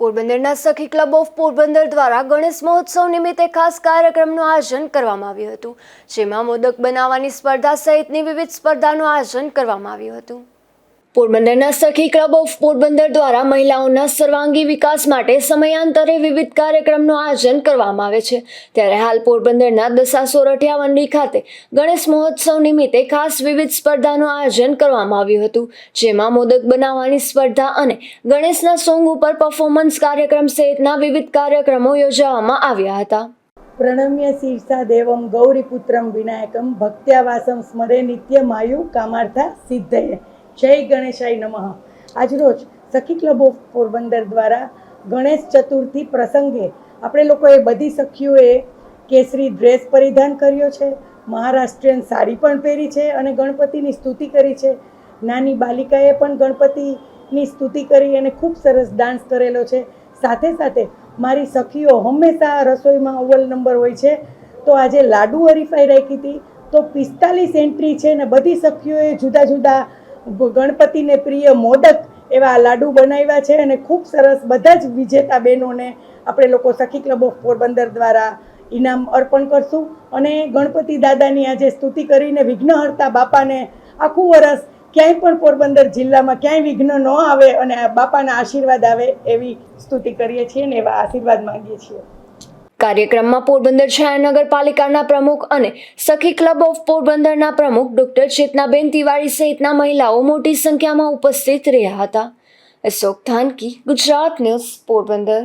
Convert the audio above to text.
પોરબંદરના સખી club of Porbandar દ્વારા ગણેશ મહોત્સવ નિમિત્તે ખાસ કાર્યક્રમનું આયોજન કરવામાં આવ્યું હતું, જેમાં મોદક બનાવવાની સ્પર્ધા સહિતની વિવિધ સ્પર્ધાનું આયોજન કરવામાં આવ્યું હતું. પોરબંદરના સખી ક્લબ ઓફ પોરબંદર દ્વારા મહિલાઓના સર્વાંગી વિકાસ માટે સમયાંતરે વિવિધ કાર્યક્રમનું આયોજન કરવામાં આવે છે. ત્યારે હાલ પોરબંદરના દસા સોરઠિયાવંડી ખાતે ગણેશ મહોત્સવ નિમિત્તે ખાસ વિવિધ સ્પર્ધાનું આયોજન કરવામાં આવ્યું હતું. જેમાં મોદક બનાવવાની સ્પર્ધા અને ગણેશના સોંગ ઉપર પરફોર્મન્સ કાર્યક્રમ સહિતના વિવિધ કાર્યક્રમો યોજવામાં આવ્યા હતા. પ્રણમ્ય શીર્ષા દેવમ ગૌરીપુત્રમ વિનાયકમ ભક્ત્યાવાસમ સ્મરે નિત્ય માયુ કામાર્થા સિદ્ધયે. જય ગણેશાય નમઃ. આજરોજ સખી ક્લબ ઓફ પોરબંદર દ્વારા ગણેશ ચતુર્થી પ્રસંગે આપણે લોકોએ બધી સખીઓએ કેસરી ડ્રેસ પરિધાન કર્યો છે, મહારાષ્ટ્રીયન સાડી પણ પહેરી છે અને ગણપતિની સ્તુતિ કરી છે. નાની બાલિકાએ પણ ગણપતિની સ્તુતિ કરી અને ખૂબ સરસ ડાન્સ કરેલો છે. સાથે સાથે મારી સખીઓ હંમેશા રસોઈમાં અવ્વલ નંબર હોય છે. તો આજે લાડુ હરીફાઈ રાખી હતી. તો પિસ્તાલીસ એન્ટ્રી છે ને બધી સખીઓએ જુદા જુદા ગણપતિને પ્રિય મોદક એવા લાડુ બનાવ્યા છે અને ખૂબ સરસ બધા જ વિજેતા બહેનોને આપણે લોકો સખી ક્લબ ઓફ પોરબંદર દ્વારા ઇનામ અર્પણ કરશું. અને ગણપતિ દાદાની આજે સ્તુતિ કરીને વિઘ્નહર્તા બાપાને આખું વરસ ક્યાંય પણ પોરબંદર જિલ્લામાં ક્યાંય વિઘ્ન ન આવે અને બાપાના આશીર્વાદ આવે એવી સ્તુતિ કરીએ છીએ અને એવા આશીર્વાદ માંગીએ છીએ. કાર્યક્રમમાં પોરબંદર શહેર નગરપાલિકાના પ્રમુખ અને સખી ક્લબ ઓફ પોરબંદરના પ્રમુખ ડોક્ટર ચેતનાબેન તિવારી સહિતના મહિલાઓ મોટી સંખ્યામાં ઉપસ્થિત રહ્યા હતા. અશોક થાનકી ગુજરાત ન્યૂઝ, પોરબંદર.